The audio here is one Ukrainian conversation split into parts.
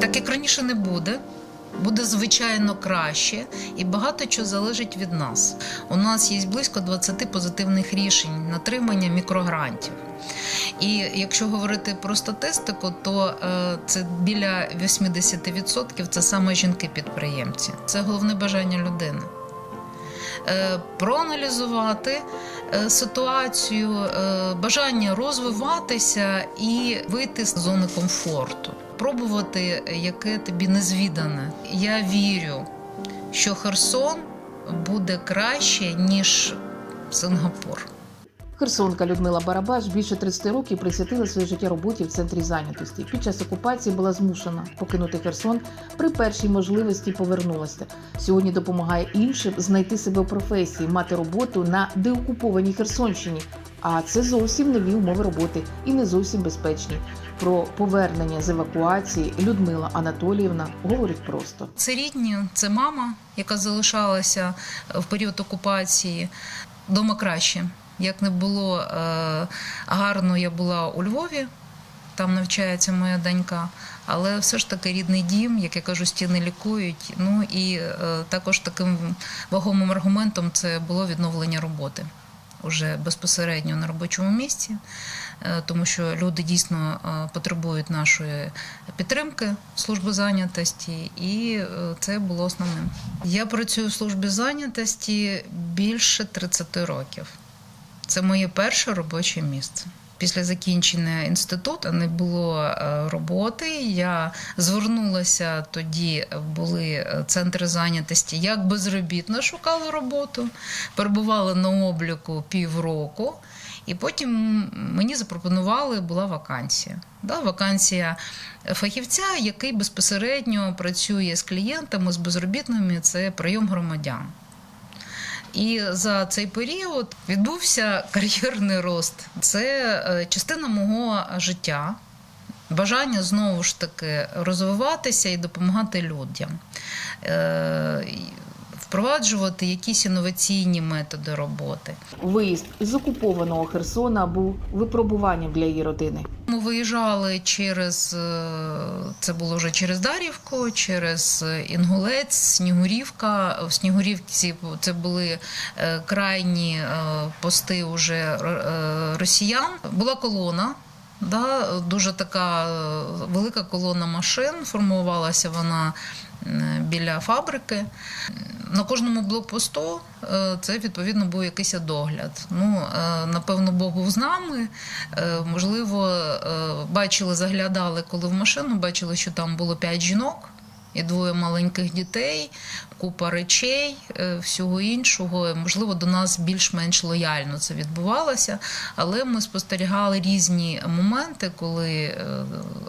Так як раніше не буде. Буде звичайно краще, і багато чого залежить від нас. У нас є близько 20 позитивних рішень на отримання мікрогрантів. І якщо говорити про статистику, то е, це біля 80% це саме жінки-підприємці. Це головне бажання людини. Е, проаналізувати е, ситуацію, бажання розвиватися і вийти з зони комфорту, пробувати, яке тобі незвідане. Я вірю, що Херсон буде краще, ніж Сингапур. Херсонка Людмила Барабаш більше 30 років присвятила своє життя роботі в центрі зайнятості. Під час окупації була змушена покинути Херсон. При першій можливості повернулася. Сьогодні допомагає іншим знайти себе в професії, мати роботу на деокупованій Херсонщині. А це зовсім нові умови роботи і не зовсім безпечні. Про повернення з евакуації Людмила Анатоліївна говорить просто. Це рідні, це мама, яка залишалася в період окупації. Дома краще. Як не було е, гарно, я була у Львові, там навчається моя донька, але все ж таки рідний дім, як я кажу, стіни лікують. Ну і е, також таким вагомим аргументом це було відновлення роботи уже безпосередньо на робочому місці, е, тому що люди дійсно е, потребують нашої підтримки служби зайнятості, і е, це було основним. Я працюю в службі зайнятості більше 30 років. Це моє перше робоче місце. Після закінчення інституту не було е, роботи. Я звернулася тоді, були е, центри зайнятості, як безробітно шукала роботу, перебувала на обліку півроку, і потім мені запропонували була вакансія. Да, вакансія фахівця, який безпосередньо працює з клієнтами, з безробітними, це прийом громадян. І за цей період відбувся кар'єрний рост. Це е, частина мого життя, бажання знову ж таки розвиватися і допомагати людям, Е, впроваджувати якісь інноваційні методи роботи. Виїзд з окупованого Херсона був випробуванням для її родини. Ми виїжджали через е, це було вже через Дарівку, через Інгулець, Снігурівка. В Снігурівці це були е, крайні е, пости уже е, росіян. Була колона. Да, дуже така е, велика колона машин. Формувалася вона е, біля фабрики. На кожному блокпосту е, це відповідно був якийсь догляд. Ну, е, напевно, Бог був з нами. Е, Можливо, бачили, заглядали, коли в машину, бачили, що там було п'ять жінок. І двоє маленьких дітей, купа речей, всього іншого. Можливо, до нас більш-менш лояльно це відбувалося, але ми спостерігали різні моменти, коли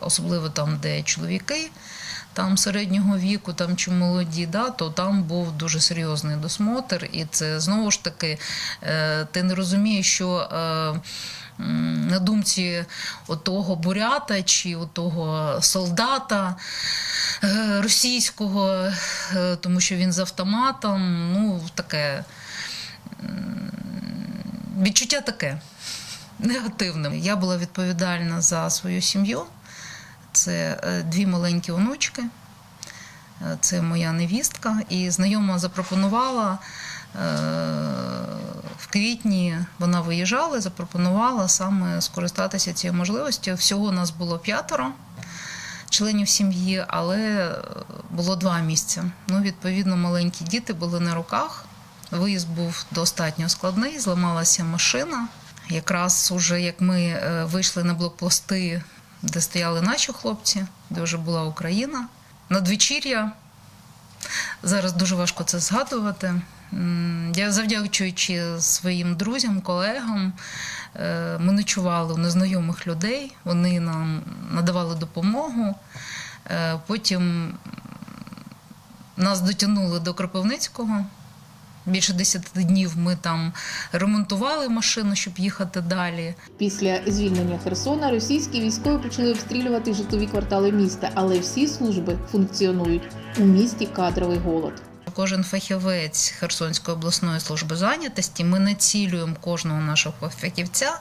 особливо там, де чоловіки, там середнього віку, там чи молоді, да, то там був дуже серйозний досмотр, і це знову ж таки е, ти не розумієш, що. е, На думці отого бурята чи отого солдата е, російського, тому що він з автоматом, ну таке відчуття таке негативне. Я була відповідальна за свою сім'ю. Це е, дві маленькі онучки, е, це моя невістка. І знайома запропонувала е, в квітні вона виїжджала запропонувала саме скористатися цією можливістю. Всього нас було п'ятеро членів сім'ї, але було два місця. Ну, відповідно, маленькі діти були на руках. Виїзд був достатньо складний, зламалася машина. Якраз уже як ми вийшли на блокпости, де стояли наші хлопці, де вже була Україна. Надвечір'я. Зараз дуже важко це згадувати. Я завдячуючи своїм друзям, колегам, е, ми ночували у незнайомих людей, вони нам надавали допомогу. Е, Потім нас дотягнули до Кропивницького. Більше 10 днів ми там ремонтували машину, щоб їхати далі. Після звільнення Херсона російські військові почали обстрілювати житлові квартали міста, але всі служби функціонують у місті кадровий голод. Кожен фахівець Херсонської обласної служби зайнятості ми націлюємо кожного нашого фахівця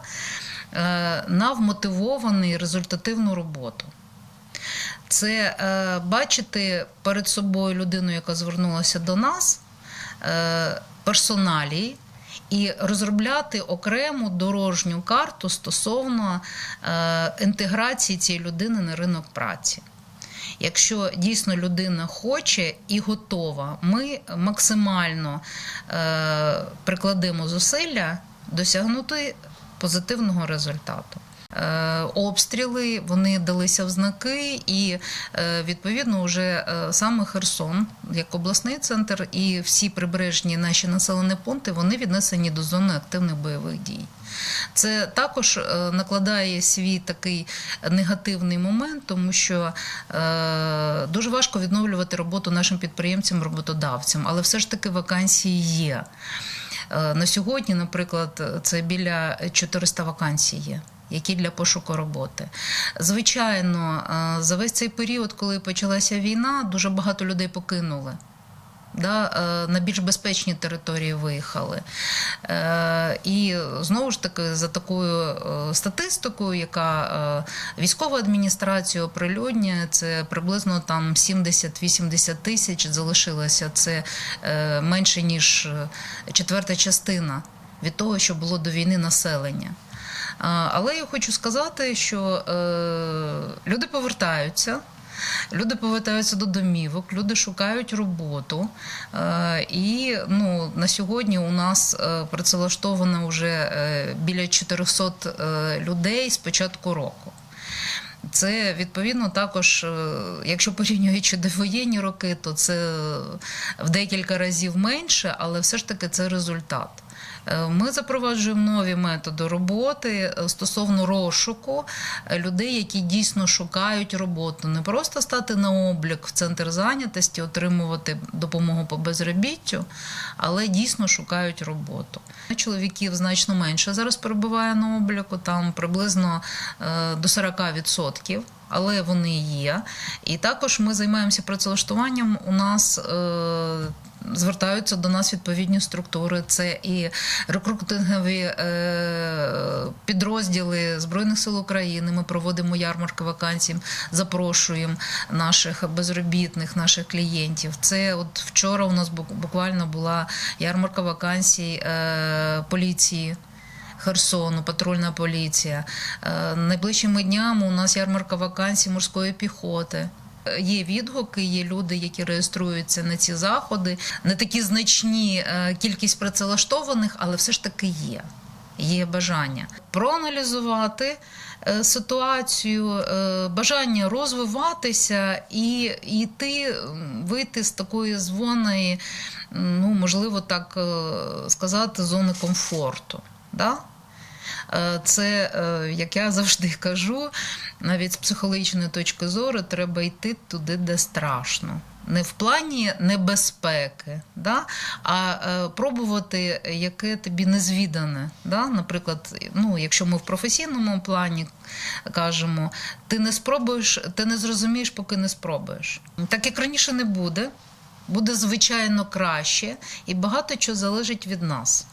е, на вмотивовану і результативну роботу. це е, бачити перед собою людину, яка звернулася до нас, е, персоналії. І розробляти окрему дорожню карту стосовно е, інтеграції цієї людини на ринок праці. Якщо дійсно людина хоче і готова, ми максимально е, прикладемо зусилля досягнути позитивного результату. Е, Обстріли вони далися в знаки, і е, відповідно вже е, саме Херсон, як обласний центр, і всі прибережні наші населені пункти вони віднесені до зони активних бойових дій. Це також накладає свій такий негативний момент, тому що дуже важко відновлювати роботу нашим підприємцям, роботодавцям, але все ж таки вакансії є. На сьогодні, наприклад, це біля 400 вакансій є. Які для пошуку роботи. Звичайно, е, за весь цей період, коли почалася війна, дуже багато людей покинули. Да, е, на більш безпечні території виїхали. Е, І знову ж таки, за такою статистикою, яка військова адміністрація оприлюднює, це приблизно там 70-80 тисяч залишилося. Це менше ніж четверта частина від того, що було до війни населення. Але я хочу сказати, що е, люди повертаються. Люди повертаються до домівок, люди шукають роботу. Е, І ну, на сьогодні у нас е, працевлаштовано вже біля 400 е, людей з початку року. Це відповідно також, якщо порівнюючи довоєнні роки, то це в декілька разів менше, але все ж таки це результат. Е, Ми запроваджуємо нові методи роботи е, стосовно розшуку е, людей, які дійсно шукають роботу. Не просто стати на облік в центр зайнятості, отримувати допомогу по безробіттю, але дійсно шукають роботу. Чоловіків значно менше зараз перебуває на обліку, там приблизно до 40%. Але вони є. І також ми займаємося працевлаштуванням. У нас звертаються до нас відповідні структури. Це і рекрутингові е, підрозділи Збройних сил України. Ми проводимо ярмарки вакансій, запрошуємо наших безробітних, наших клієнтів. Це от вчора у нас буквально була ярмарка вакансій е, поліції. Херсону, патрульна поліція. Е, Найближчими днями у нас ярмарка вакансій морської піхоти. Є відгуки, є люди, які реєструються на ці заходи. Не такі значні е, кількість працевлаштованих, але все ж таки є. Є бажання проаналізувати е, ситуацію, е, бажання розвиватися і йти, вийти з такої звоної, м, ну можливо, так сказати, зони комфорту. Да? Е, Це, е, як я завжди кажу, навіть з психологічної точки зору треба йти туди, де страшно. Не в плані небезпеки, да? а е, пробувати, яке тобі незвідане. Да? Наприклад, ну, якщо ми в професійному плані кажемо, ти не спробуєш, ти не зрозумієш, поки не спробуєш. Так як раніше не буде, буде звичайно краще, і багато чого залежить від нас.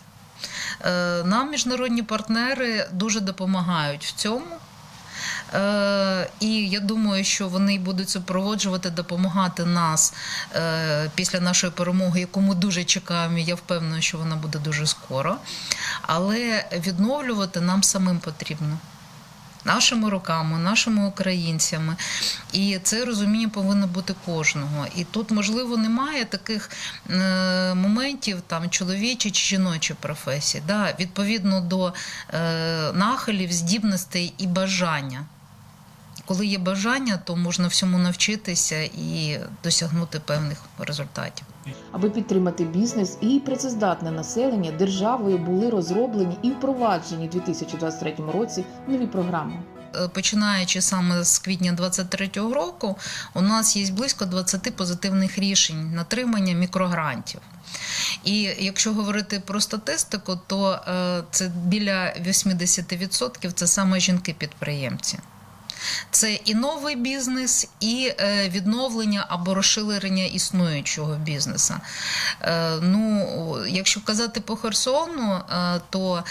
Е, Нам міжнародні партнери дуже допомагають в цьому. Е, І я думаю, що вони будуть супроводжувати, допомагати нас е, після нашої перемоги, яку ми дуже чекаємо. Я впевнена, що вона буде дуже скоро. Але відновлювати нам самим потрібно. Нашими руками, нашими українцями, і це розуміння повинно бути кожного. І тут, можливо, немає таких е, моментів, там чоловічі чи жіночі професії. Да, відповідно до е, нахилів, здібностей і бажання. Коли є бажання, то можна всьому навчитися і досягнути певних результатів. Аби підтримати бізнес і працездатне населення, державою були розроблені і впроваджені у 2023 році нові програми. Е, Починаючи саме з квітня 2023 року, у нас є близько 20 позитивних рішень на отримання мікрогрантів. І якщо говорити про статистику, то е, це біля 80% це саме жінки-підприємці. Це і новий бізнес, і е, відновлення або розширення існуючого бізнесу. Е, Ну, якщо казати по Херсону, е, то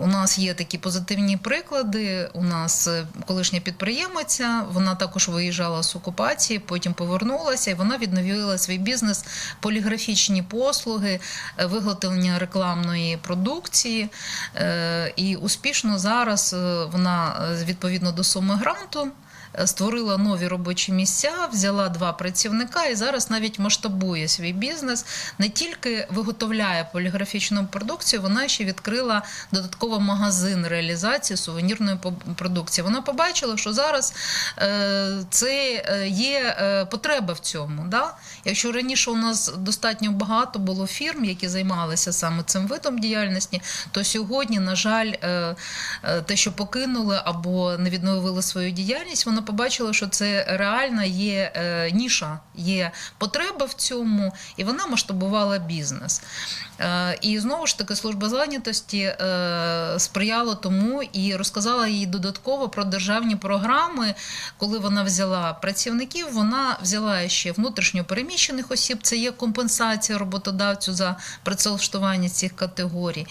у нас є такі позитивні приклади. У нас колишня підприємиця, вона також виїжджала з окупації, потім повернулася, і вона відновила свій бізнес, поліграфічні послуги, виготовлення рекламної продукції. І успішно зараз вона відповідно до суми гранту. е, Створила нові робочі місця, взяла два працівника і зараз навіть масштабує свій бізнес. Не тільки виготовляє поліграфічну продукцію, вона ще відкрила додатково магазин реалізації сувенірної продукції. Вона побачила, що зараз е, це е, є потреба в цьому. Да? Якщо раніше у нас достатньо багато було фірм, які займалися саме цим видом діяльності, то сьогодні, на жаль, е, е, те, що покинули або не відновили свою діяльність, вона побачила, що це реальна є е, ніша, є потреба в цьому, і вона масштабувала бізнес. І знову ж таки, служба зайнятості сприяла тому і розказала їй додатково про державні програми. Коли вона взяла працівників, вона взяла ще внутрішньо переміщених осіб. Це є компенсація роботодавцю за працевлаштування цих категорій.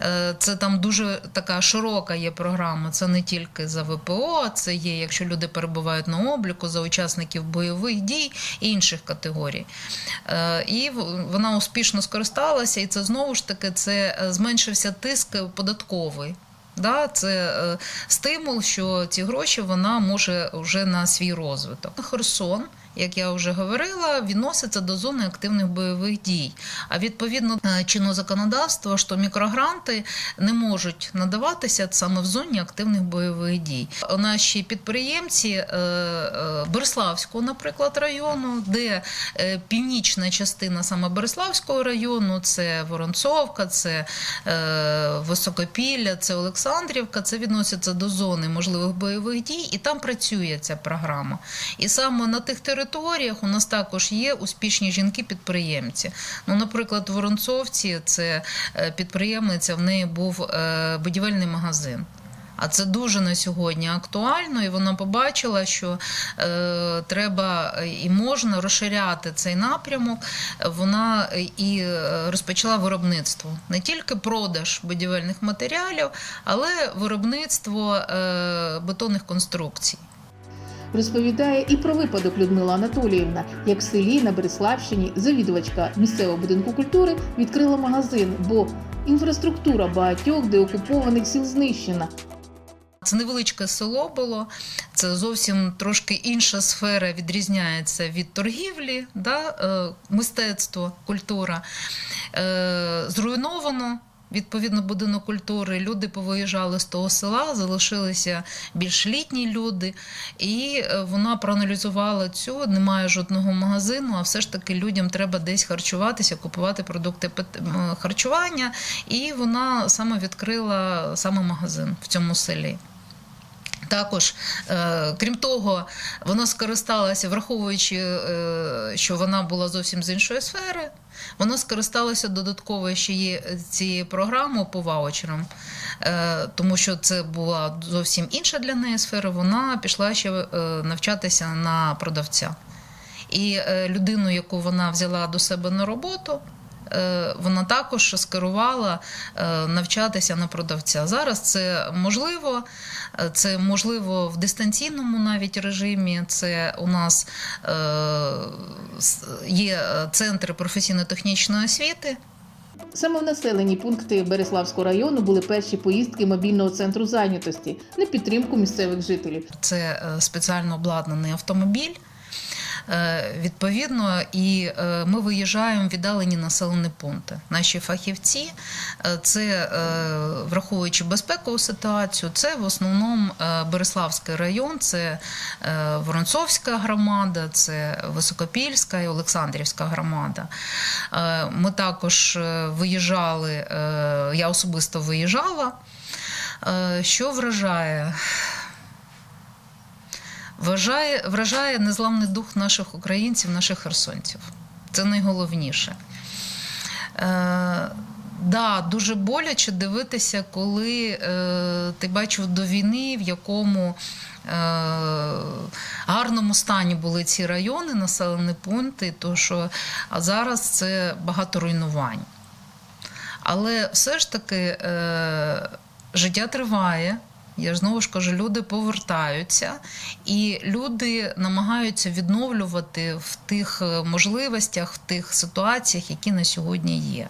Е, Це там дуже така широка є програма. Це не тільки за ВПО, це є, якщо люди перебувають на обліку, за учасників бойових дій і інших категорій. Е, І вона успішно скористалася, і це знову ж таки це е, зменшився тиск податковий. Да, це стимул, що ці гроші вона може вже на свій розвиток. Херсон, як я вже говорила, відноситься до зони активних бойових дій. А відповідно е, чинного законодавства, що мікрогранти не можуть надаватися саме в зоні активних бойових дій. Наші підприємці е, е, Береславського, наприклад, району, де північна частина саме Береславського району, це Воронцовка, це Високопілля, це Олександрівка. Це відноситься до зони можливих бойових дій, і там працює ця програма. І саме на тих територіях у нас також є успішні жінки-підприємці. Ну, наприклад, в Воронцовці це е, підприємниця, в неї був е, будівельний магазин. А це дуже на сьогодні актуально, і вона побачила, що е, треба і можна розширяти цей напрямок. Вона і е, розпочала виробництво не тільки продаж будівельних матеріалів, але виробництво е, бетонних конструкцій. Розповідає і про випадок Людмила Анатоліївна, як в селі на Береславщині завідувачка місцевого будинку культури відкрила магазин, бо інфраструктура багатьох деокупованих сіл знищена. Це невеличке село було, це зовсім трошки інша сфера відрізняється від торгівлі, да, е, мистецтво, культура. Е, Зруйновано. Відповідно, будинок культури, люди повиїжджали з того села, залишилися більш літні люди, і е, вона проаналізувала цю. Немає жодного магазину, а все ж таки людям треба десь харчуватися, купувати продукти харчування. І вона саме відкрила саме магазин в цьому селі. Також, е, крім того, вона скористалася, враховуючи, е, що вона була зовсім з іншої сфери, вона скористалася додатково ще є цією програмою по ваучерам, е, тому що це була зовсім інша для неї сфера. Вона пішла ще е, навчатися на продавця. І е, людину, яку вона взяла до себе на роботу, е, вона також скерувала е, навчатися на продавця. Зараз це можливо, е, це можливо в дистанційному навіть режимі. Це у нас е, є е, центри професійно-технічної освіти. Саме в населені пункти Береславського району були перші поїздки мобільного центру зайнятості на підтримку місцевих жителів. Це е, спеціально обладнаний автомобіль. Е, Відповідно, і е, ми виїжджаємо віддалені населені пункти. Наші фахівці, е, це враховуючи безпекову ситуацію, це в основному Береславський район, це Воронцовська громада, це Високопільська і Олександрівська громада. Ми також виїжджали, я особисто виїжджала. Що вражає? Вважає, вражає незламний дух наших українців, наших херсонців. Це найголовніше. Е, да, дуже боляче дивитися, коли е, ти бачив до війни, в якому е, гарному стані були ці райони, населені пункти, то що а зараз це багато руйнувань. Але все ж таки е, життя триває. Я ж знову ж кажу, люди повертаються, і люди намагаються відновлювати в тих е, можливостях, в тих ситуаціях, які на сьогодні є.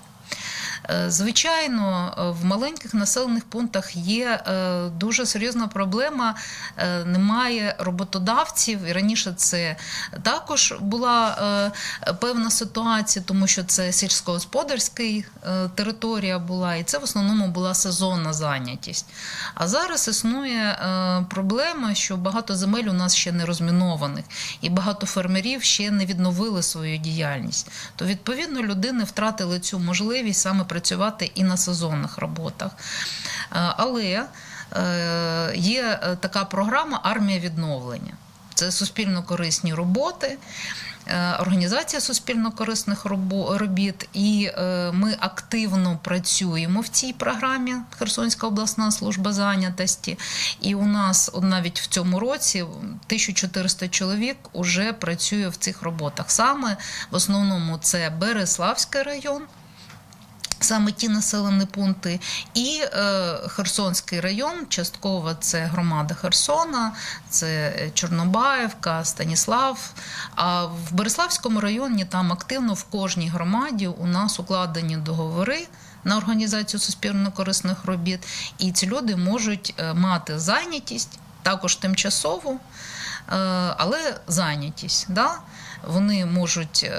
Е, Звичайно, е, в маленьких населених пунктах є е, дуже серйозна проблема. Немає роботодавців. І раніше це також була певна ситуація, тому що це сільськогосподарська територія була, і це в основному була сезонна зайнятість. А зараз існує проблема, що багато земель у нас ще не розмінованих, і багато фермерів ще не відновили свою діяльність. То відповідно людини втратили цю можливість саме працювати і на сезонних роботах. Е, Але е, є е, така програма Армія відновлення. Це суспільно корисні роботи, організація суспільно корисних робіт, і ми активно працюємо в цій програмі Херсонська обласна служба зайнятості. І у нас навіть в цьому році 1400 чоловік уже працює в цих роботах. Саме в основному це Береславський район. Саме ті населені пункти, і е, Херсонський район, частково це громада Херсона, це Чорнобаївка, Станіслав. А в Береславському районі там активно в кожній громаді у нас укладені договори на організацію суспільно-корисних робіт, і ці люди можуть е, мати зайнятість, також тимчасову, е, але зайнятість. Да? Вони можуть е,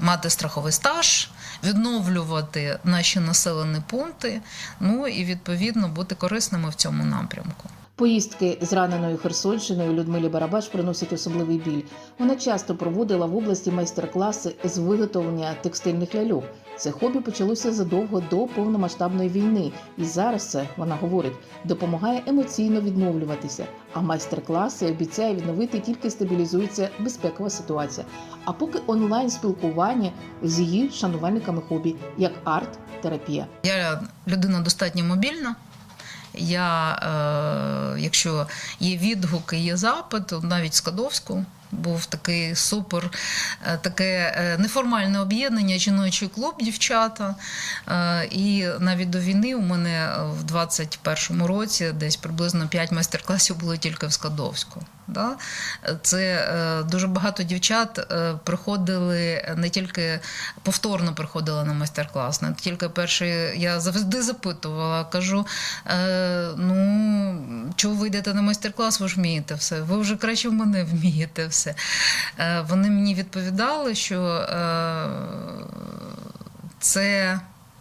мати страховий стаж, відновлювати наші населені пункти, ну і відповідно бути корисними в цьому напрямку. Поїздки з раненою Херсонщиною Людмилі Барабаш приносять особливий біль. Вона часто проводила в області майстер-класи з виготовлення текстильних ляльок. Це хобі почалося задовго до повномасштабної війни, і зараз це вона говорить, допомагає емоційно відновлюватися. А майстер-класи обіцяє відновити тільки стабілізується безпекова ситуація. А поки онлайн спілкування з її шанувальниками хобі, як арт-терапія. Я людина достатньо мобільна. Я, е, якщо є відгуки, є запит, навіть з Кадовську був такий супер, е, таке е, неформальне об'єднання, жіночий клуб дівчата. Е, і навіть до війни у мене в 21-му році десь приблизно 5 майстер-класів було тільки в Скадовську. Да? Це е, дуже багато дівчат е, приходили не тільки повторно приходили на майстер-клас, не тільки перший я завжди запитувала, кажу: е, ну, чого ви йдете на майстер-клас, ви ж вмієте все, ви вже краще в мене вмієте все. Вони мені відповідали, що це.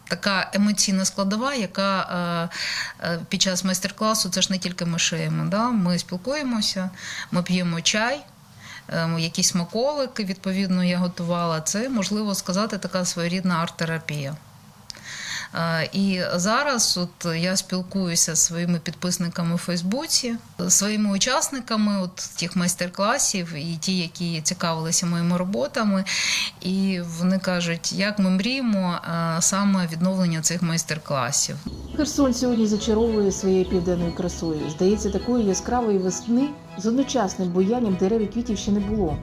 Така емоційна складова, яка е, е, під час майстер-класу це ж не тільки ми шиємо. Да? Ми спілкуємося, ми п'ємо чай, е, якісь смаколики, відповідно, я готувала. Це можливо сказати така своєрідна арт-терапія. Е, І зараз от я спілкуюся зі своїми підписниками у Фейсбуці, своїми учасниками от тих майстер-класів, і ті, які цікавилися моїми роботами. І вони кажуть, як ми мріємо е, саме відновлення цих майстер-класів. Херсон сьогодні зачаровує своєю південною красою. Здається, такої яскравої весни з одночасним буянням дерев і квітів ще не було.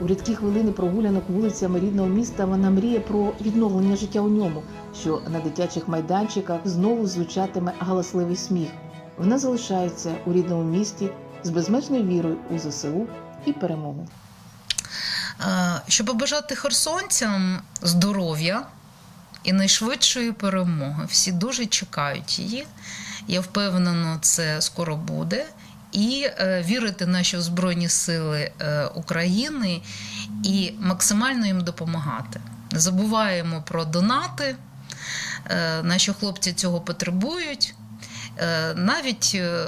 У рідкі хвилини прогулянок вулицями рідного міста вона мріє про відновлення життя у ньому, що на дитячих майданчиках знову звучатиме галасливий сміх. Вона залишається у рідному місті з безмежною вірою у ЗСУ і перемогу. Е, Щоб побажати херсонцям здоров'я і найшвидшої перемоги. Всі дуже чекають її. Я впевнена, це скоро буде. І е, вірити наші Збройні Сили е, України і максимально їм допомагати. Не забуваємо про донати. Е, наші хлопці цього потребують. Е, навіть е,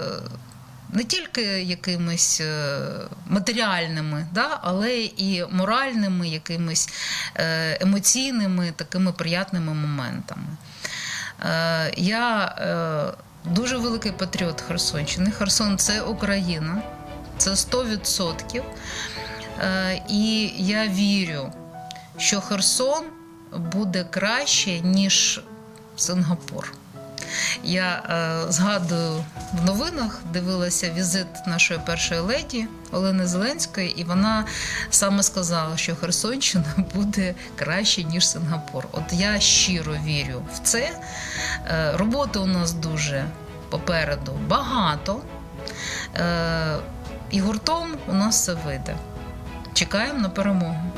не тільки якимись матеріальними, да, але і моральними, якимись емоційними, такими приятними моментами. Я дуже великий патріот Херсонщини. Херсон це Україна, це 100%. Е, І я вірю, що Херсон буде краще, ніж Сингапур. Я е, згадую в новинах, дивилася візит нашої першої леді Олени Зеленської, і вона саме сказала, що Херсонщина буде краще ніж Сингапур. От я щиро вірю в це. Е, роботи у нас дуже попереду багато. Е, і гуртом у нас все вийде. Чекаємо на перемогу.